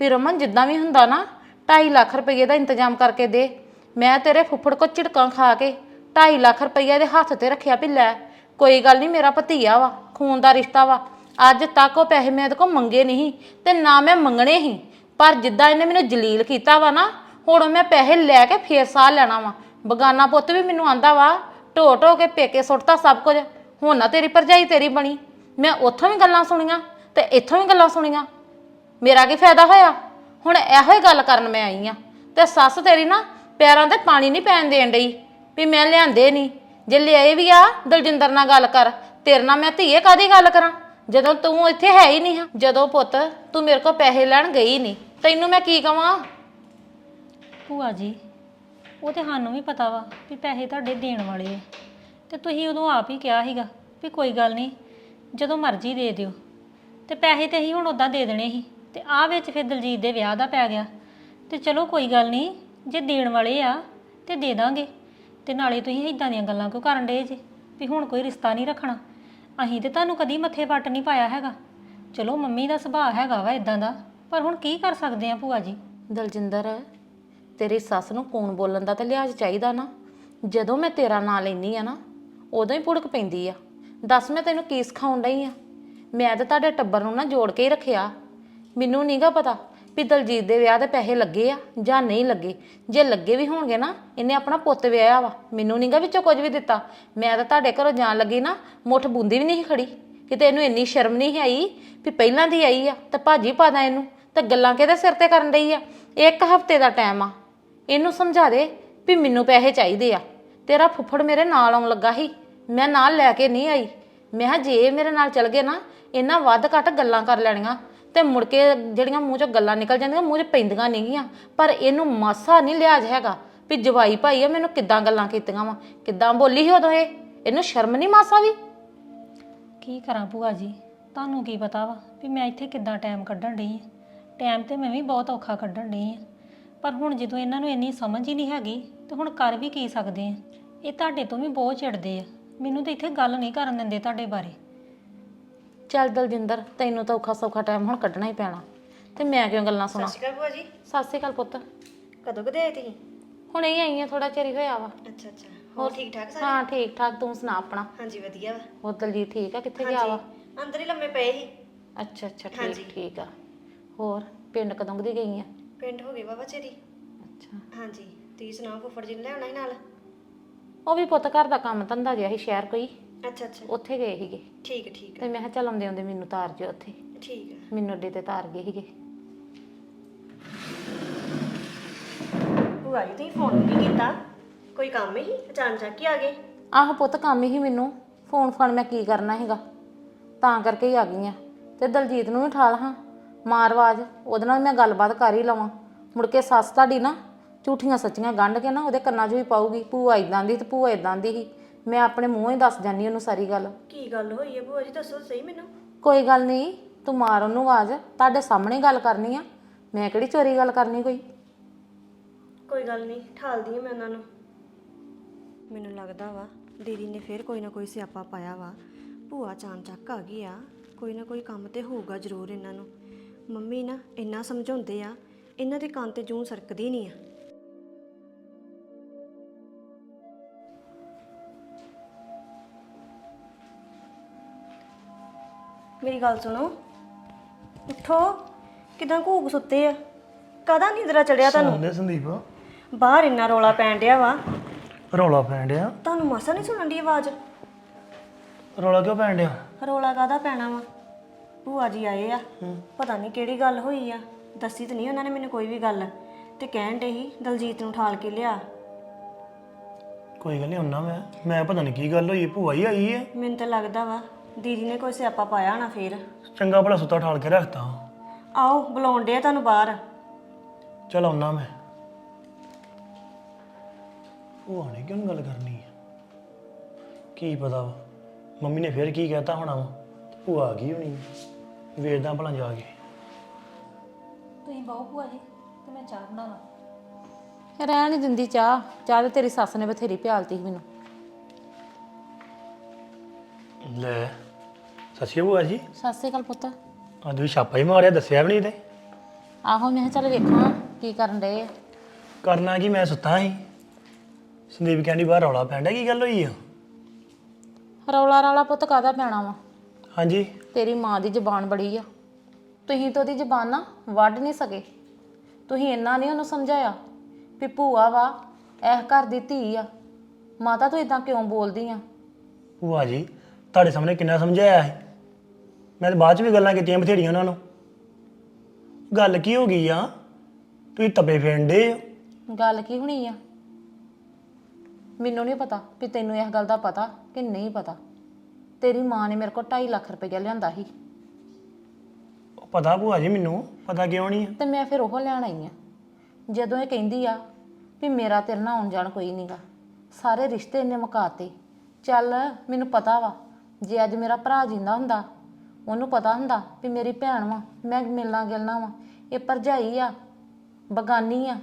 ਵੀ ਰਮਨ ਜਿੱਦਾਂ ਵੀ ਹੁੰਦਾ ਨਾ 2.5 ਲੱਖ ਰੁਪਏ ਦਾ ਇੰਤਜ਼ਾਮ ਕਰਕੇ ਦੇ। ਮੈਂ ਤੇਰੇ ਫੁੱਫੜ ਕੋ ਝਿੜਕਾਂ ਖਾ ਕੇ 2.5 ਲੱਖ ਰੁਪਈਆ ਇਹਦੇ ਹੱਥ ਤੇ ਰੱਖਿਆ ਵੀ ਲੈ, ਕੋਈ ਗੱਲ ਨਹੀਂ ਮੇਰਾ ਭਤੀਆ ਵਾ, ਖੂਨ ਦਾ ਰਿਸ਼ਤਾ ਵਾ। ਅੱਜ ਤੱਕ ਉਹ ਪੈਸੇ ਮੈਂ ਇਹਦੇ ਕੋਲ ਮੰਗੇ ਨਹੀਂ ਤੇ ਨਾ ਮੈਂ ਮੰਗਣੇ ਹੀ ਪਰ ਜਿੱਦਾਂ ਇਹਨੇ ਮੈਨੂੰ ਜਲੀਲ ਕੀਤਾ ਵਾ ਨਾ, ਹੁਣ ਉਹ ਮੈਂ ਪੈਸੇ ਲੈ ਕੇ ਫੇਰ ਸਾਹ ਲੈਣਾ ਵਾ। ਬਗਾਨਾ ਪੁੱਤ ਵੀ ਮੈਨੂੰ ਆਂਦਾ ਵਾ ਢੋ ਢੋ ਕੇ ਪੇਕੇ ਸੁੱਟਤਾ ਸਭ ਕੁਝ, ਹੁਣ ਨਾ ਤੇਰੀ ਭਰਜਾਈ ਤੇਰੀ ਬਣੀ। ਮੈਂ ਉੱਥੋਂ ਵੀ ਗੱਲਾਂ ਸੁਣੀਆਂ ਤੇ ਇੱਥੋਂ ਵੀ ਗੱਲਾਂ ਸੁਣੀਆਂ। ਮੇਰਾ ਕੀ ਫਾਇਦਾ ਹੋਇਆ? ਹੁਣ ਇਹੋ ਹੀ ਗੱਲ ਕਰਨ ਮੈਂ ਆਈ ਆ। ਤੇ ਸੱਸ ਤੇਰੀ ਨਾ ਪੈਰਾਂ ਤੇ ਪਾਣੀ ਨਹੀਂ ਪੈਣ ਦੇਣ ਡਈ। ਵੀ ਮੈਂ ਲਿਆਂਦੇ ਨਹੀਂ। ਜੇ ਲਿਆਏ ਵੀ ਆ, ਦਲਜਿੰਦਰ ਨਾਲ ਗੱਲ ਕਰ। ਤੇਰੇ ਨਾਲ ਮੈਂ ਧੀਏ ਕਾਦੀ ਗੱਲ ਕਰਾਂ? ਜਦੋਂ ਤੂੰ ਇੱਥੇ ਹੈ ਹੀ ਨਹੀਂ ਹਾਂ ਜਦੋਂ ਪੁੱਤ, ਤੂੰ ਮੇਰੇ ਕੋਲ ਪੈਸੇ ਲੈਣ ਗਈ ਨਹੀਂ, ਤੈਨੂੰ ਮੈਂ ਕੀ ਕਵਾਂ? ਭੂਆ ਜੀ, ਉਹ ਤੇ ਸਾਨੂੰ ਵੀ ਪਤਾ ਵਾ ਵੀ ਪੈਸੇ ਤੁਹਾਡੇ ਦੇਣ ਵਾਲੇ ਆ। ਤੇ ਤੁਸੀਂ ਉਦੋਂ ਆਪ ਹੀ ਕਿਹਾ ਸੀਗਾ ਵੀ ਕੋਈ ਗੱਲ ਨਹੀਂ, ਜਦੋਂ ਮਰਜ਼ੀ ਦੇ ਦਿਓ। ਤੇ ਪੈਸੇ ਤੇ ਅਸੀਂ ਹੁਣ ਉਦਾਂ ਦੇ ਦੇਣੇ ਸੀ, ਤੇ ਆਹ ਵਿੱਚ ਫਿਰ ਦਲਜੀਤ ਦੇ ਵਿਆਹ ਦਾ ਪੈ ਗਿਆ। ਤੇ ਚਲੋ ਕੋਈ ਗੱਲ ਨਹੀਂ, ਜੇ ਦੇਣ ਵਾਲੇ ਆ, ਤੇ ਦੇ ਦਾਂਗੇ। ਤੇ ਨਾਲੇ ਤੁਸੀਂ ਇਦਾਂ ਦੀਆਂ ਗੱਲਾਂ ਕਿਉਂ ਕਰਨ ਡਏ ਜੇ? ਵੀ ਹੁਣ ਕੋਈ ਰਿਸ਼ਤਾ ਨਹੀਂ ਰੱਖਣਾ। ਅਸੀਂ ਤੇ ਤੁਹਾਨੂੰ ਕਦੀ ਮੱਥੇ ਵੱਟ ਨਹੀਂ ਪਾਇਆ ਹੈਗਾ। ਚਲੋ ਮੰਮੀ ਦਾ ਸੁਭਾਅ ਹੈਗਾ ਵਾ ਇਦਾਂ ਦਾ, ਪਰ ਹੁਣ ਕੀ ਕਰ ਸਕਦੇ ਆ ਭੂਆ ਜੀ? ਦਲਜਿੰਦਰ, ਤੇਰੀ ਸੱਸ ਨੂੰ ਕੌਣ ਬੋਲਣ ਦਾ ਤੇ ਲਿਹਾਜ਼ ਚਾਹੀਦਾ ਨਾ। ਜਦੋਂ ਮੈਂ ਤੇਰਾ ਨਾਂ ਲੈਂਦੀ ਆ ਨਾ, ਉਦੋਂ ਹੀ ਭੁੜਕ ਪੈਂਦੀ ਆ। ਦੱਸ ਮੈਂ ਤੈਨੂੰ ਕੀ ਸਿਖਾਉਣ ਡਈ ਆ? ਮੈਂ ਤਾਂ ਤੁਹਾਡੇ ਟੱਬਰ ਨੂੰ ਨਾ ਜੋੜ ਕੇ ਹੀ ਰੱਖਿਆ। ਮੈਨੂੰ ਨਹੀਂਗਾ ਪਤਾ ਵੀ ਦਲਜੀਤ ਦੇ ਵਿਆਹ ਦੇ ਪੈਸੇ ਲੱਗੇ ਆ ਜਾਂ ਨਹੀਂ ਲੱਗੇ। ਜੇ ਲੱਗੇ ਵੀ ਹੋਣਗੇ ਨਾ, ਇਹਨੇ ਆਪਣਾ ਪੁੱਤ ਵਿਆਹਿਆ ਵਾ। ਮੈਨੂੰ ਨਹੀਂਗਾ ਵਿੱਚੋਂ ਕੁਝ ਵੀ ਦਿੱਤਾ। ਮੈਂ ਤਾਂ ਤੁਹਾਡੇ ਘਰੋਂ ਜਾਣ ਲੱਗੀ ਨਾ, ਮੁੱਠ ਬੂੰਦੀ ਵੀ ਨਹੀਂ ਖੜੀ। ਕਿਤੇ ਇਹਨੂੰ ਇੰਨੀ ਸ਼ਰਮ ਨਹੀਂ ਆਈ ਵੀ ਪਹਿਲਾਂ ਦੀ ਆਈ ਆ ਤੇ ਭਾਜੀ ਪਾਦਾ ਇਹਨੂੰ। ਤਾਂ ਗੱਲਾਂ ਕਿਹਦੇ ਸਿਰ ਤੇ ਕਰਨ ਡਈ ਆ? ਇੱਕ ਹਫ਼ਤੇ ਦਾ ਟਾਈਮ ਆ। ਇਹਨੂੰ ਸਮਝਾ ਦੇ ਵੀ ਮੈਨੂੰ ਪੈਸੇ ਚਾਹੀਦੇ ਆ। ਤੇਰਾ ਫੁੱਫੜ ਮੇਰੇ ਨਾਲ ਆਉਣ ਲੱਗਾ ਸੀ। ਮੈਂ ਨਾਲ ਲੈ ਕੇ ਨਹੀਂ ਆਈ। ਮੈਂ ਕਿਹਾ ਜੇ ਇਹ ਮੇਰੇ ਨਾਲ ਚੱਲ ਗਏ ਨਾ, ਇਹਨਾਂ ਵੱਧ ਘੱਟ ਗੱਲਾਂ ਕਰ ਲੈਣੀਆਂ। ਤੇ ਮੁੜ ਕੇ ਜਿਹੜੀਆਂ ਮੂੰਹ ਚੋਂ ਗੱਲਾਂ ਨਿਕਲ ਜਾਂਦੀਆਂ, ਮੂੰਹ 'ਚ ਪੈਂਦੀਆਂ ਨਹੀਂਗੀਆਂ ਪਰ ਇਹਨੂੰ ਮਾਸਾ ਨਹੀਂ ਲਿਆਜ ਹੈਗਾ ਵੀ ਜਵਾਈ ਭਾਈ ਆ, ਮੈਨੂੰ ਕਿੱਦਾਂ ਗੱਲਾਂ ਕੀਤੀਆਂ ਵਾ? ਕਿੱਦਾਂ ਬੋਲੀ ਸੀ ਉਦੋਂ ਇਹ? ਇਹਨੂੰ ਸ਼ਰਮ ਨਹੀਂ ਮਾਸਾ ਵੀ? ਕੀ ਕਰਾਂ ਭੂਆ ਜੀ? ਤੁਹਾਨੂੰ ਕੀ ਪਤਾ ਵਾ ਵੀ ਮੈਂ ਇੱਥੇ ਕਿੱਦਾਂ ਟਾਈਮ ਕੱਢਣ ਡਈ ਆ? ਟਾਈਮ ਤੇ ਮੈਂ ਵੀ ਬਹੁਤ ਔਖਾ ਕੱਢਣ ਡਈ ਆ। ਪਰ ਹੁਣ ਜਦੋਂ ਇਹਨਾਂ ਨੂੰ ਇੰਨੀ ਸਮਝ ਹੀ ਨਹੀਂ ਹੈਗੀ, ਤੇ ਹੁਣ ਕਰ ਵੀ ਕੀ ਸਕਦੇ ਆ? ਇਹ ਤੁਹਾਡੇ ਤੋਂ ਵੀ ਬਹੁਤ ਚਿੜਦੇ ਆ। ਮੈਨੂੰ ਤਾਂ ਇੱਥੇ ਗੱਲ ਨਹੀਂ ਕਰਨ ਦਿੰਦੇ ਤੁਹਾਡੇ ਬਾਰੇ। ਚੱਲ ਦਲਜਿੰਦਰ ਤੈਨੂੰ ਤਾਂ ਔਖਾ ਸੌਖਾ ਟਾਈਮ ਹੁਣ ਕੱਢਣਾ ਹੀ ਪੈਣਾ। ਤੇ ਮੈਂ ਕਿਉਂ ਗੱਲਾਂ ਸੁਣਾ? ਸਤਿ ਸ਼੍ਰੀ ਅਕਾਲ ਭੂਆ ਜੀ। ਸਤਿ ਸ਼੍ਰੀ ਅਕਾਲ ਪੁੱਤ। ਕਦੋਂ ਕਦੇ ਆਏ ਤੁਸੀਂ? ਹੁਣ ਇਹ ਆਈ ਆ ਥੋੜਾ ਚਿਰ ਹੀ ਹੋਇਆ ਵਾ। ਅੱਛਾ ਅੱਛਾ। ਹੋਰ ਠੀਕ ਠਾਕ ਸਾਰੇ? ਹਾਂ ਠੀਕ ਠਾਕ ਤੂੰ ਸੁਣਾ ਆਪਣਾ? ਹਾਂਜੀ ਵਧੀਆ ਵਾ। ਹੋਰ ਦਲਜੀਤ ਠੀਕ ਆ? ਕਿੱਥੇ ਗਿਆ ਵਾ? ਅੰਦਰ ਹੀ ਲੰਮੇ ਪਏ ਸੀ। ਅੱਛਾ ਅੱਛਾ ਠੀਕ ਠੀਕ ਆ। ਹੋਰ ਪਿੰਡ ਕਦੋਂ ਕਦੀ ਗਈ ਆ? ਪਿੰਡ ਹੋ ਗਏ ਬਾਬਾ ਚੇਰੀ ਅੱਛਾ। ਹਾਂਜੀ। ਤੁਸੀਂ ਸੁਣਾਓ ਫੁੱਫੜ ਜੀ ਨੇ ਲਿਆਉਣਾ ਸੀ ਨਾਲ? ਉਹ ਵੀ ਪੁੱਤ ਘਰ ਦਾ ਕੰਮ ਧੰਦਾ ਜਿਹਾ ਸੀ ਸ਼ਹਿਰ ਕੋਈ। ਅੱਛਾ ਅੱਛਾ। ਉੱਥੇ ਗਏ ਸੀਗੇ। ਠੀਕ ਹੈ, ਠੀਕ ਤੇ ਮੈਂ ਕਿਹਾ ਚੱਲ ਆਉਂਦੇ ਆਉਂਦੇ ਮੈਨੂੰ ਤਾਰ ਜਿਓ ਉੱਥੇ। ਠੀਕ ਹੈ। ਮੈਨੂੰ ਅੱਡੇ ਤੇ ਤਾਰ ਗਏ ਸੀਗੇ। ਭੂਆ ਜੀ ਤੁਸੀਂ ਫੋਨ ਨਹੀਂ ਕੀਤਾ? ਕੋਈ ਕੰਮ ਹੀ? ਅਚਾਨਕ ਹੀ ਆ ਗਏ? ਆਹ ਪੁੱਤ ਕੰਮ ਹੀ ਮੈਨੂੰ। ਫੋਨ ਫਾਨ ਮੈਂ ਕੀ ਕਰਨਾ ਹੈਗਾ ਤਾਂ ਕਰਕੇ ਹੀ ਆ ਗਈ ਆ ਤੇ ਦਲਜੀਤ ਨੂੰ ਵੀ ਠਾਲ ਹਾਂ ਮਾਰਵਾਜ ਉਹਦੇ ਨਾਲ ਮੈਂ ਗੱਲਬਾਤ ਕਰ ਹੀ ਲਵਾਂ। ਮੁੜ ਕੇ ਸੱਸ ਤੁਹਾਡੀ ਨਾ ਝੂਠੀਆਂ ਸੱਚੀਆਂ ਗੰਢ ਕੇ ਨਾ ਉਹਦੇ ਕੰਨਾਂ 'ਚ ਵੀ ਪਾਊਗੀ। ਭੂਆ ਇਦਾਂ ਦੀ ਤੇ ਭੂਆ ਇਦਾਂ ਦੀ ਹੀ ਮੈਂ ਆਪਣੇ ਮੂੰਹੋਂ ਹੀ ਦੱਸ ਜਾਨੀ ਉਹਨੂੰ ਸਾਰੀ ਗੱਲ। ਕੀ ਗੱਲ ਹੋਈ ਹੈ ਭੂਆ ਜੀ? ਦੱਸੋ ਸਹੀ ਮੈਨੂੰ। ਕੋਈ ਗੱਲ ਨਹੀਂ ਤੂੰ ਮਾਰ ਉਹਨੂੰ ਆਵਾਜ਼ ਤੁਹਾਡੇ ਸਾਹਮਣੇ ਗੱਲ ਕਰਨੀ ਆ। ਮੈਂ ਕਿਹੜੀ ਚੋਰੀ ਗੱਲ ਕਰਨੀ ਕੋਈ? ਕੋਈ ਗੱਲ ਨਹੀਂ ਠਾਲਦੀ ਹਾਂ ਮੈਂ ਉਹਨਾਂ ਨੂੰ। ਮੈਨੂੰ ਲੱਗਦਾ ਵਾ ਦੀਦੀ ਨੇ ਫਿਰ ਕੋਈ ਨਾ ਕੋਈ ਸਿਆਪਾ ਪਾਇਆ ਵਾ। ਭੂਆ ਚਾਨ ਚੱਕ ਆ ਗਈ ਆ ਕੋਈ ਨਾ ਕੋਈ ਕੰਮ ਤੇ ਹੋਊਗਾ ਜ਼ਰੂਰ ਇਹਨਾਂ ਨੂੰ। ਮੰਮੀ ਨਾ ਇੰਨਾ ਸਮਝਾਉਂਦੇ ਆ ਇਹਨਾਂ ਦੇ ਕੰਨ ਤੇ ਜੂੰ ਸਰਕਦੀ ਨਹੀਂ ਆ। ਮੇਰੀ ਗੱਲ ਸੁਣੋ। ਉੱਠੋ। ਕਿਦਾਂ ਘੂਕ ਸੁੱਤੇ ਆ? ਕਦਾ ਨਿੰਦਰਾ ਚੜਿਆ ਤੁਹਾਨੂੰ? ਸੁਣਦੇ ਸੰਦੀਪ। ਬਾਹਰ ਇੰਨਾ ਰੋਲਾ ਪੈਣ ਡਿਆ ਵਾ। ਰੌਲਾ ਪੈਣ ਡਿਆ। ਤੁਹਾਨੂੰ ਮਾਸਾ ਨਹੀਂ ਸੁਣਨ ਦੀ ਆਵਾਜ਼? ਰੌਲਾ ਕਿਉਂ ਪੈਣ ਡਿਆ? ਰੋਲਾ ਕਾਦਾ ਪੈਣਾ ਵਾ? ਭੂਆ ਜੀ ਆਏ ਆ। ਪਤਾ ਨਹੀਂ ਕਿਹੜੀ ਗੱਲ ਹੋਈ ਆ। ਦੱਸੀ ਤਾਂ ਨਹੀਂ ਉਹਨਾਂ ਨੇ ਮੈਨੂੰ ਕੋਈ ਵੀ ਗੱਲ। ਤੇ ਕਹਿਣ ਡੇ ਸੀ ਦਲਜੀਤ ਨੂੰ ਠਾਲ ਕੇ ਲਿਆ। ਕੋਈ ਗੱਲ ਨਹੀਂ ਹੁੰਨਾ ਮੈਂ। ਮੈਂ ਪਤਾ ਨਹੀਂ ਕੀ ਗੱਲ ਹੋਈ ਭੂਆ ਹੀ ਆਈ ਹੈ ਮੈਨੂੰ ਤਾਂ ਲੱਗਦਾ ਵਾ ਦੀਦੀ ਨੇ ਕੋਈ ਸਿਆਪਾ ਪਾਇਆ ਹੋਣਾ ਫੇਰ? ਚੰਗਾ ਭਲਾ ਸੁੱਤਾ ਠਾਲ ਕੇ ਰੱਖਤਾ। ਆਓ ਬੁਲਾਉਣ ਡਿਆ ਤੁਹਾਨੂੰ ਬਾਹਰ। ਚਲ ਆਉਣਾ ਮੈਂ। ਭੂਆ ਨੇ ਕਿਉਂ ਨੀ ਗੱਲ ਕਰਨੀ? ਹੈ ਕੀ ਪਤਾ ਵਾ? ਮੰਮੀ ਨੇ ਫੇਰ ਕੀ ਕਹਿਤਾ ਹੋਣਾ ਵਾ? ਭੂਆ ਆ ਗਈ ਹੋਣੀ। ਵੇਖਦਾ ਭਲਾ ਜਾ ਕੇ। ਤੁਸੀਂ ਬਹੁ ਭੂਆ ਜੀ ਤੇ ਮੈਂ ਚਾਹ ਬਣਾਵਾਂ। ਰਹਿਣ ਨਹੀਂ ਦਿੰਦੀ ਚਾਹ। ਚਾਹ ਤੇ ਤੇਰੀ ਸੱਸ ਨੇ ਬਥੇਰੀ ਪਿਆਲਤੀ ਸੀ ਮੈਨੂੰ। ਲੈ ਸਤਿ ਸ਼੍ਰੀ ਅਕਾਲ ਭੂਆ ਜੀ। ਸਤਿ ਸ਼੍ਰੀ ਅਕਾਲ ਪੁੱਤ। ਅੱਜ ਵੀ ਛਾਪਾ ਹੀ ਮਾਰਿਆ ਦੱਸਿਆ ਵੀ ਨਹੀਂ ਤੇ ਆਹੋ ਮੈਂ ਕਿਹਾ ਚੱਲ ਵੇਖਾਂ ਕੀ ਕਰਨ ਆ। ਕਰਨਾ ਕੀ ਮੈਂ ਸੁੱਤਾ ਸੀ। ਸੰਦੀਪ ਕਹਿੰਦੀ ਬਾਹਰ ਰੌਲਾ ਪੈਣ ਡਿਆ ਕੀ ਗੱਲ ਹੋਈ ਆ? ਰੌਲਾ ਰਾਲਾ ਪੁੱਤ ਕਾਦਾ ਪੈਣਾ ਵਾ? ਹਾਂਜੀ। ਤੇਰੀ ਮਾਂ ਦੀ ਜ਼ਬਾਨ ਬੜੀ ਆ। ਤੁਸੀਂ ਤਾਂ ਉਹਦੀ ਜ਼ਬਾਨ ਨਾ ਵੱਢ ਨਹੀਂ ਸਕੇ। ਤੁਸੀਂ ਇੰਨਾ ਨਹੀਂ ਉਹਨੂੰ ਸਮਝਾਇਆ ਵੀ ਭੂਆ ਵਾ ਇਹ ਘਰ ਦੀ ਧੀ ਆ। ਮਾਤਾ ਤੂੰ ਇਦਾਂ ਕਿਉਂ ਬੋਲਦੀ ਆ? ਭੂਆ ਜੀ ਤੁਹਾਡੇ ਸਾਹਮਣੇ ਕਿੰਨਾ ਸਮਝਾਇਆ ਹੈ ਮੈਂ ਤਾਂ ਬਾਅਦ ਚ ਵੀ ਗੱਲਾਂ ਕੀਤੀਆਂ ਬਥੇੜੀਆਂ ਉਹਨਾਂ ਨੂੰ। ਗੱਲ ਕੀ ਹੋ ਗਈ ਆ? ਤੁਸੀਂ ਤੱਬੇ ਫੇਂਡੇ ਹੋ। ਗੱਲ ਕੀ ਹੋਣੀ ਆ? ਮੈਨੂੰ ਨਹੀਂ ਪਤਾ ਵੀ ਤੈਨੂੰ ਇਸ ਗੱਲ ਦਾ ਪਤਾ ਕਿ ਨਹੀਂ ਪਤਾ। ਤੇਰੀ ਮਾਂ ਨੇ ਮੇਰੇ ਕੋਲ 2.5 ਲੱਖ ਰੁਪਏ ਲਿਆਂਦਾ ਸੀ। ਉਹ ਪਤਾ ਭੂਆ ਜੀ ਮੈਨੂੰ ਪਤਾ ਕਿਉਂ ਨਹੀਂ ਆ? ਤੇ ਮੈਂ ਫਿਰ ਉਹ ਲੈਣ ਆਈ ਆ। ਜਦੋਂ ਇਹ ਕਹਿੰਦੀ ਆ ਵੀ ਮੇਰਾ ਤੇਰੇ ਨਾਲ ਆਉਣ ਜਾਣ ਕੋਈ ਨਹੀਂਗਾ ਸਾਰੇ ਰਿਸ਼ਤੇ ਇਹਨੇ ਮੁਕਾਤੇ। ਚੱਲ ਮੈਨੂੰ ਪਤਾ ਵਾ ਜੇ ਅੱਜ ਮੇਰਾ ਭਰਾ ਜਿੰਦਾ ਹੁੰਦਾ ਉਹਨੂੰ ਪਤਾ ਹੁੰਦਾ ਵੀ ਮੇਰੀ ਭੈਣ ਵਾ ਮੈਂ ਮਿਲਣਾ ਗਿਲਣਾ ਵਾ। ਇਹ ਭਰਜਾਈ ਆ ਬਗਾਨੀ ਆ।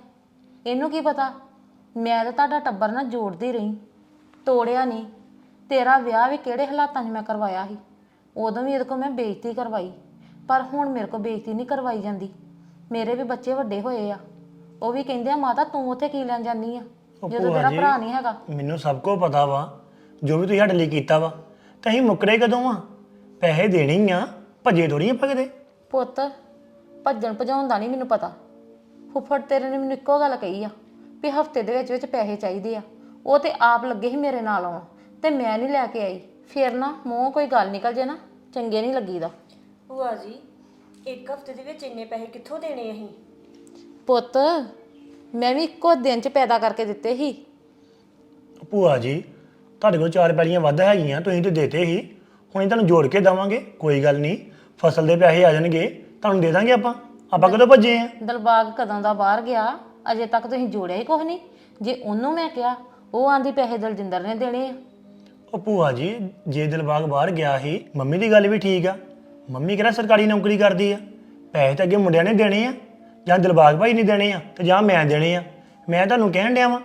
ਇਹਨੂੰ ਕੀ ਪਤਾ? ਮੈਂ ਤਾਂ ਤੁਹਾਡਾ ਟੱਬਰ ਨਾਲ ਜੋੜਦੀ ਰਹੀ ਤੋੜਿਆ ਨਹੀਂ। ਤੇਰਾ ਵਿਆਹ ਵੀ ਕਿਹੜੇ ਹਾਲਾਤਾਂ 'ਚ ਮੈਂ ਕਰਵਾਇਆ ਸੀ? ਉਦੋਂ ਵੀ ਇਹਦੇ ਕੋਲ ਮੈਂ ਬੇਇੱਜ਼ਤੀ ਕਰਵਾਈ ਪਰ ਹੁਣ ਮੇਰੇ ਕੋਲ ਬੇਇੱਜ਼ਤੀ ਨਹੀਂ ਕਰਵਾਈ ਜਾਂਦੀ। ਮੇਰੇ ਵੀ ਬੱਚੇ ਵੱਡੇ ਹੋਏ ਆ। ਉਹ ਵੀ ਕਹਿੰਦੇ ਆ ਮਾਤਾ ਤੂੰ ਉੱਥੇ ਕੀ ਲੈਣ ਜਾਨੀ ਆ? ਉਹ ਜਦੋਂ ਭੂਆ ਤੇਰਾ ਜੀ, ਭਰਾ ਨਹੀਂ ਹੈਗਾ। ਮੈਨੂੰ ਸਭ ਕੁਝ ਪਤਾ ਵਾ। ਜੋ ਵੀ ਤੁਸੀਂ ਸਾਡੇ ਲਈ ਕੀਤਾ ਵਾ ਤਾਂ ਅਸੀਂ ਮੁੱਕਰੇ ਕਦੋਂ ਆ? ਪੈਸੇ ਦੇਣੇ ਹੀ ਆ ਭੱਜੇ ਥੋੜੀ ਆਪਾਂ ਕਿਤੇ। ਪੁੱਤ ਭੱਜਣ ਭਜਾਉਣ ਦਾ ਨਹੀਂ ਮੈਨੂੰ ਪਤਾ। ਫੁੱਫੜ ਤੇਰੇ ਨੇ ਮੈਨੂੰ ਇੱਕੋ ਗੱਲ ਕਹੀ ਆ ਵੀ ਹਫ਼ਤੇ ਦੇ ਵਿੱਚ ਵਿੱਚ ਪੈਸੇ ਚਾਹੀਦੇ ਆ। ਉਹ ਤੇ ਆਪ ਲੱਗੇ ਸੀ ਮੇਰੇ ਨਾਲ ਆਉਣ ਤੇ ਮੈਂ ਨਹੀਂ ਲੈ ਕੇ ਆਈ। ਫਿਰ ਨਾ ਮੂੰਹ ਕੋਈ ਗੱਲ ਨਿਕਲ ਜੇ ਨਾ ਚੰਗੇ ਨਹੀਂ ਲੱਗੀਦਾ। ਭੂਆ ਜੀ ਇੱਕ ਹਫ਼ਤੇ ਦੇ ਵਿੱਚ ਇੰਨੇ ਪੈਸੇ ਕਿੱਥੋਂ ਦੇਣੇ ਅਸੀਂ? ਪੁੱਤ ਮੈਂ ਵੀ ਇੱਕੋ ਦਿਨ ਚ ਪੈਦਾ ਕਰਕੇ ਦਿੱਤੇ ਸੀ। ਭੂਆ ਜੀ ਤੁਹਾਡੇ ਕੋਲ ਚਾਰ ਪੈਲੀਆਂ ਵੱਧ ਹੈਗੀਆਂ ਤੁਸੀਂ ਤੇ ਦੇਤੇ ਸੀ। ਹੁਣ ਅਸੀਂ ਤੁਹਾਨੂੰ ਜੋੜ ਕੇ ਦੇਵਾਂਗੇ ਕੋਈ ਗੱਲ ਨਹੀਂ। ਫਸਲ ਦੇ ਪੈਸੇ ਆ ਜਾਣਗੇ ਤੁਹਾਨੂੰ ਦੇ ਦਾਂਗੇ ਆਪਾਂ। ਆਪਾਂ ਕਦੋਂ ਭੱਜੇ ਆ? ਦਲਬਾਗ ਕਦੋਂ ਦਾ ਬਾਹਰ ਗਿਆ? ਅਜੇ ਤੱਕ ਤੁਸੀਂ ਜੋੜਿਆ ਹੀ ਕੁਛ ਨਹੀਂ। ਜੇ ਉਹਨੂੰ ਮੈਂ ਕਿਹਾ ਉਹ ਆਂਦੀ ਪੈਸੇ ਦਲਜਿੰਦਰ ਨੇ ਦੇਣੇ ਆ। ਉਹ ਭੂਆ ਜੀ ਜੇ ਦਿਲਬਾਗ ਬਾਹਰ ਗਿਆ ਸੀ ਮੰਮੀ ਦੀ ਗੱਲ ਵੀ ਠੀਕ ਆ। ਮੰਮੀ ਕਿਹੜਾ ਸਰਕਾਰੀ ਨੌਕਰੀ ਕਰਦੀ ਆ? ਪੈਸੇ ਤਾਂ ਅੱਗੇ ਮੁੰਡਿਆਂ ਨੇ ਦੇਣੇ ਆ। ਜਾਂ ਦਿਲਬਾਗ ਭਾਈ ਨਹੀਂ ਦੇਣੇ ਆ ਤੇ ਜਾਂ ਮੈਂ ਦੇਣੇ ਆ। ਮੈਂ ਤੁਹਾਨੂੰ ਕਹਿਣ ਡਿਆ ਵਾਂ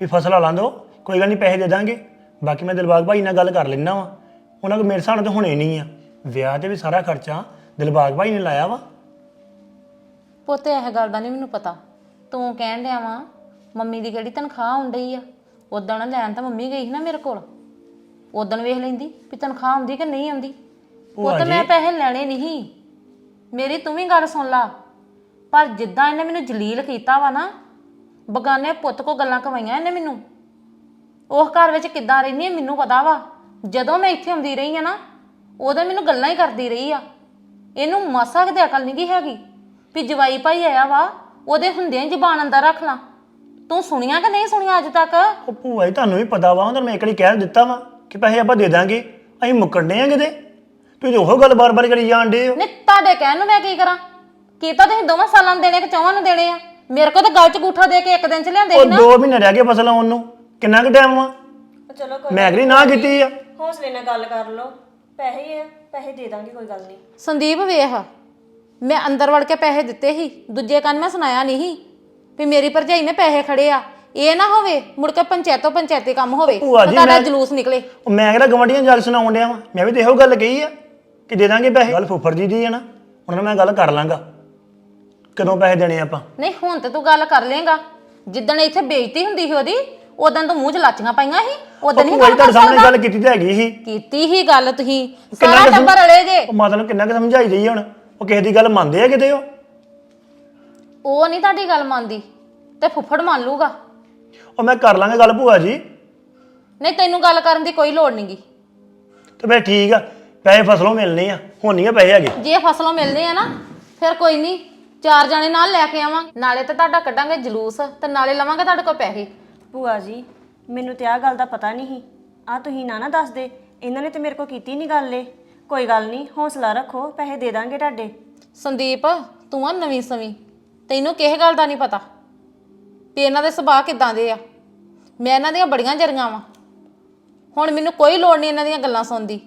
ਵੀ ਫਸਲ ਲਾਂ ਦੋ ਕੋਈ ਗੱਲ ਨਹੀਂ ਪੈਸੇ ਦੇ ਦਾਂਗੇ। ਬਾਕੀ ਮੈਂ ਦਿਲਬਾਗ ਭਾਈ ਨਾਲ ਗੱਲ ਕਰ ਲੈਣਾ ਵਾਂ। ਉਹਨਾਂ ਕੋਲ ਮੇਰੇ ਹਿਸਾਬ ਨਾਲ ਤਾਂ ਹੁਣੇ ਨਹੀਂ ਆ। ਵਿਆਹ ਤੇ ਵੀ ਸਾਰਾ ਖਰਚਾ ਦਿਲਬਾਗ ਭਾਈ ਨੇ ਲਾਇਆ ਵਾ। ਪੁੱਤ ਇਹ ਗੱਲ ਦਾ ਨਹੀਂ ਮੈਨੂੰ ਪਤਾ। ਤੂੰ ਕਹਿਣ ਡਿਆ ਵਾ ਮੰਮੀ ਦੀ ਕਿਹੜੀ ਤਨਖਾਹ ਆਉਂਦੀ ਆ? ਉਦੋਂ ਲੈਣ ਤਾਂ ਮੰਮੀ ਗਈ ਸੀ ਨਾ ਮੇਰੇ ਕੋਲ। ਉਦੋਂ ਵੇਖ ਲੈਂਦੀ ਵੀ ਤਨਖਾਹ ਆਉਂਦੀ ਕਿ ਨਹੀਂ ਆਉਂਦੀ। ਭੂਆ ਪੁੱਤ ਮੈਂ ਪੈਸੇ ਲੈਣੇ ਨਹੀਂ। ਮੇਰੀ ਤੂੰ ਵੀ ਗੱਲ ਸੁਣ ਲਾ। ਪਰ ਜਿੱਦਾਂ ਇਹਨੇ ਮੈਨੂੰ ਜਲੀਲ ਕੀਤਾ ਵਾ ਨਾ ਬਗਾਨੇ ਪੁੱਤ ਕੋ ਗੱਲਾਂ ਕਵਾਈਆਂ ਇਹਨੇ ਮੈਨੂੰ। ਉਹ ਘਰ ਵਿੱਚ ਕਿੱਦਾਂ ਰਹਿੰਦੀ ਹੈ ਮੈਨੂੰ ਪਤਾ ਵਾ। ਜਦੋਂ ਮੈਂ ਇੱਥੇ ਆਉਂਦੀ ਰਹੀ ਆ ਨਾ ਉਹਦੇ ਮੈਨੂੰ ਗੱਲਾਂ ਹੀ ਕਰਦੀ ਰਹੀ ਆ। ਇਹਨੂੰ ਮਾਸਾ ਕਿਤੇ ਅਕਲ ਨਹੀਂ ਗਈ ਹੈਗੀ ਵੀ ਜਵਾਈ ਭਾਈ ਆਇਆ ਵਾ ਉਹਦੇ ਹੁੰਦਿਆਂ ਹੀ ਜ਼ਬਾਨ ਅੰਦਰ ਰੱਖ ਲਾਂ। ਤੂੰ ਸੁਣੀਆਂ ਕਿ ਨਹੀਂ ਸੁਣੀਆਂ ਅੱਜ ਤੱਕ? ਉਹ ਭੂਆ ਜੀ ਤੁਹਾਨੂੰ ਵੀ ਪਤਾ ਵਾ ਉਹਨਾਂ ਮੈਂ ਇੱਕ ਵਾਰੀ ਕਹਿ ਦਿੱਤਾ ਵਾ ਕਿ ਪੈਸੇ ਆਪਾਂ ਦੇ ਦਾਂਗੇ ਅਸੀਂ ਮੁੱਕਰਨੇ ਆ ਕਿਤੇ। ਤੁਸੀਂ ਉਹ ਗੱਲ ਬਾਰ-ਬਾਰ ਕਰੀ ਜਾਣ ਡੇ ਹੋ। ਨਹੀਂ ਤੁਹਾਡੇ ਕਹਿਣ ਨੂੰ ਮੈਂ ਕੀ ਕਰਾਂ? ਕੀਤਾ ਤੁਸੀਂ ਦੋਵਾਂ ਸਾਲਾਂ ਨੂੰ ਦੇਣੇ ਕਿ ਚੌਵਾਂ ਨੂੰ ਦੇਣੇ ਆ? ਮੇਰੇ ਕੋਲ ਤਾਂ ਗੱਲ ਚ ਗੂਠਾ ਦੇ ਕੇ ਇੱਕ ਦਿਨ ਚ ਲਿਆਂਦੇ ਉਹ ਸੀ ਨਾ। 2 ਮਹੀਨੇ ਰਹਿ ਗਏ ਫਸਲ ਆਉਣ ਨੂੰ ਕਿੰਨਾ ਕੁ ਟਾਈਮ ਵਾ? ਚਲੋ ਕੋਈ ਮੈਂ ਅਗਲੀ ਨਾ ਕੀਤੀ ਆ। ਹੌਸਲੇ ਨਾਲ ਗੱਲ ਕਰ ਲਓ। ਪੈਸੇ ਹੀ ਆ ਪੈਸੇ ਦੇ ਦਾਂਗੇ ਕੋਈ ਗੱਲ ਨਹੀਂ। ਸੰਦੀਪ ਵੇਖ ਮੈਂ ਅੰਦਰ ਵੜ ਕੇ ਪੈਸੇ ਦਿੱਤੇ ਸੀ ਦੂਜੇ ਕੰਨ ਮੈਂ ਸੁਣਾਇਆ ਨਹੀਂ ਵੀ ਮੇਰੀ ਭਰਜਾਈ ਨੇ ਪੈਸੇ ਖੜੇ ਆ। ਇਹ ਨਾ ਹੋਵੇ ਮੁੜ ਕੇ ਪੰਚਾਇਤੋਂ ਪੰਚਾਇਤੀ ਕੰਮ ਹੋਵੇ ਭੂਆ ਤੇ ਜੀ, ਤੁਹਾਡਾ ਮੈਂ- ਜਲੂਸ ਨਿਕਲੇ। ਉਹ ਮੈਂ ਕਿਹੜਾ ਗਵੰਡੀਆਂ ਜਾ ਕੇ ਸੁਣਾਉਣ ਡਿਆ ਵਾ? ਮੈਂ ਵੀ ਤੇ ਇਹੋ ਗੱਲ ਕਹੀ ਆ ਕਿ ਦੇ ਦਾਂਗੇ ਪੈਸੇ। ਗੱਲ ਫੁੱਫੜ ਜੀ ਦੀ ਆ ਨਾ ਉਹਨਾਂ ਨਾਲ ਮੈਂ ਗੱਲ ਕਰ ਲਾਂਗਾ। ਕਦੋਂ ਪੈਸੇ ਦੇਣੇ ਆਪਾਂ? ਨਹੀਂ ਹੁਣ ਤੇ ਤੂੰ ਗੱਲ ਕਰ ਲੇਗਾ ਜਿੱਦਣ ਇੱਥੇ ਬੇਇੱਜ਼ਤੀ ਹੁੰਦੀ ਸੀ ਉਹਦੀ ਉਦੋਂ ਤੂੰ ਮੂੰਹ 'ਚ ਲਾਚੀਆਂ ਪਾਈਆਂ ਸੀ ਉਦੋਂ ਨਹੀਂ ਗੱਲ ਕਰ ਤੁਹਾਡੇ ਸਾਹਮਣੇ ਸਕਦਾ। ਗੱਲ ਕੀਤੀ ਤਾਂ ਹੈਗੀ ਸੀ। ਕੀਤੀ ਹੀ ਗੱਲ ਤੁਸੀਂ ਸਾਰਾ ਕੁ ਸਮ- ਟੱਬਰ ਅੜੇ ਜੇ। ਉਹ ਮਾਤਾ ਨੂੰ ਕਿੰਨਾ ਕੁ ਸਮਝਾਈ ਜਾਈ ਹੁਣ? ਉਹ ਕਿਸੇ ਦੀ ਗੱਲ ਮੰਨਦੇ ਆ ਕਿਤੇ ਉਹ? ਉਹ ਨਹੀਂ ਤੁਹਾਡੀ ਗੱਲ ਮੰਨਦੀ ਤੇ ਫੁੱਫੜ ਮੰਨ ਲੂਗਾ ਉਹ ਮੈਂ ਕਰ ਲਾਂਗਾ ਗੱਲ ਭੂਆ ਜੀ। ਨਹੀਂ ਤੈਨੂੰ ਗੱਲ ਕਰਨ ਦੀ ਕੋਈ ਲੋੜ ਨਹੀਂਗੀ ਤੇ ਫਿਰ ਠੀਕ ਆ ਪੈਸੇ ਫਸਲੋਂ ਮਿਲਨੇ ਆ ਹੁਣ ਨਹੀਂ ਆ ਪੈਸੇ ਹੈਗੇ। ਜੇ ਫਸਲੋਂ ਮਿਲਦੇ ਆ ਨਾ ਫਿਰ ਕੋਈ ਨਹੀਂ ਚਾਰ ਜਾਣੇ ਨਾਲ ਲੈ ਕੇ ਆਵਾਂਗੇ। ਨਾਲੇ ਤੇ ਤੁਹਾਡਾ ਕੱਢਾਂਗੇ ਜਲੂਸ ਤੇ ਨਾਲੇ ਲਵਾਂਗੇ ਤੁਹਾਡੇ ਕੋਲ ਪੈਸੇ। ਭੂਆ ਜੀ, ਮੈਨੂੰ ਤੇ ਆਹ ਗੱਲ ਦਾ ਪਤਾ ਨਹੀਂ ਸੀ। ਆ ਤੁਸੀਂ ਨਾ ਨਾ ਦੱਸਦੇ ਇਹਨਾਂ ਨੇ ਤੇ ਮੇਰੇ ਕੋ ਕੀਤੀ ਨਹੀਂ ਗੱਲ ਏ ਕੋਈ ਗੱਲ ਨਹੀਂ, ਹੌਸਲਾ ਰੱਖੋ, ਪੈਸੇ ਦੇ ਦਾਂਗੇ ਤੁਹਾਡੇ। ਸੰਦੀਪ, ਤੂੰ ਆ ਨਵੀਂ ਸਵੀਂ, ਤੈਨੂੰ ਕਿਸੇ ਗੱਲ ਦਾ ਨਹੀਂ ਪਤਾ। ਵੀ ਇਹਨਾਂ ਦੇ ਸੁਭਾਅ ਕਿਦਾਂ ਦੇ ਆ। ਮੈਂ ਇਹਨਾਂ ਦੀਆਂ ਬੜੀਆਂ ਜਰੀਆਂ ਵਾਂ। ਹੁਣ ਮੈਨੂੰ ਕੋਈ ਲੋੜ ਨਹੀਂ ਇਹਨਾਂ ਦੀਆਂ ਗੱਲਾਂ ਸੁਣਦੀ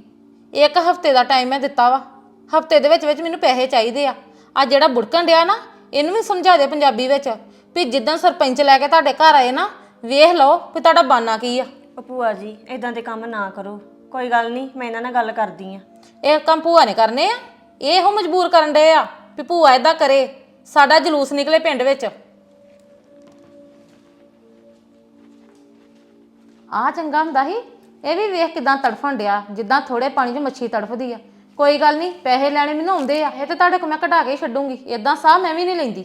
ਇੱਕ ਹਫ਼ਤੇ ਦਾ ਟਾਈਮ ਮੈਂ ਦਿੱਤਾ ਵਾ। ਹਫ਼ਤੇ ਦੇ ਵਿੱਚ ਵਿੱਚ ਮੈਨੂੰ ਪੈਸੇ ਚਾਹੀਦੇ ਆ। ਆ ਜਿਹੜਾ ਬੁੜਕਣ ਡਿਆ ਨਾ, ਇਹਨੂੰ ਵੀ ਸਮਝਾ ਦੇ ਪੰਜਾਬੀ ਵਿੱਚ। ਵੀ ਜਿੱਦਾਂ ਸਰਪੰਚ ਲੈ ਕੇ ਤੁਹਾਡੇ ਘਰ ਆਏ ਨਾ ਵੇਖ ਲਓ ਵੀ ਤੁਹਾਡਾ ਬਾਨਾ ਕੀ ਆ। ਉਹ ਭੂਆ ਜੀ ਇਦਾਂ ਦੇ ਕੰਮ ਨਾ ਕਰੋ। ਕੋਈ ਗੱਲ ਨਹੀਂ ਮੈਂ ਇਹਨਾਂ ਨਾਲ ਗੱਲ ਕਰਦੀ ਆ। ਇਹ ਕੰਮ ਭੂਆ ਨੇ ਕਰਨੇ ਆ। ਇਹੋ ਮਜਬੂਰ ਕਰਨ ਡਏ ਆ ਵੀ ਭੂਆ ਏਦਾਂ ਕਰੇ ਸਾਡਾ ਜਲੂਸ ਨਿਕਲੇ ਪਿੰਡ ਵਿੱਚ। ਆ ਚੰਗਾ ਹੁੰਦਾ ਸੀ ਇਹ ਵੀ ਵੇਖ ਕਿਦਾਂ ਤੜਫਣ ਡਿਆ ਜਿੱਦਾਂ ਥੋੜੇ ਪਾਣੀ 'ਚ ਮੱਛੀ ਤੜਫਦੀ ਆ। ਕੋਈ ਗੱਲ ਨਹੀਂ ਪੈਸੇ ਲੈਣੇ ਮੈਨੂੰ ਆਉਂਦੇ ਆ ਇਹ ਤੇ ਤੁਹਾਡੇ ਕੋਲ ਮੈਂ ਕਢਾ ਕੇ ਹੀ ਛੱਡੂੰਗੀ ਇਦਾਂ ਸਾਹ ਮੈਂ ਵੀ ਨਹੀਂ ਲੈਂਦੀ।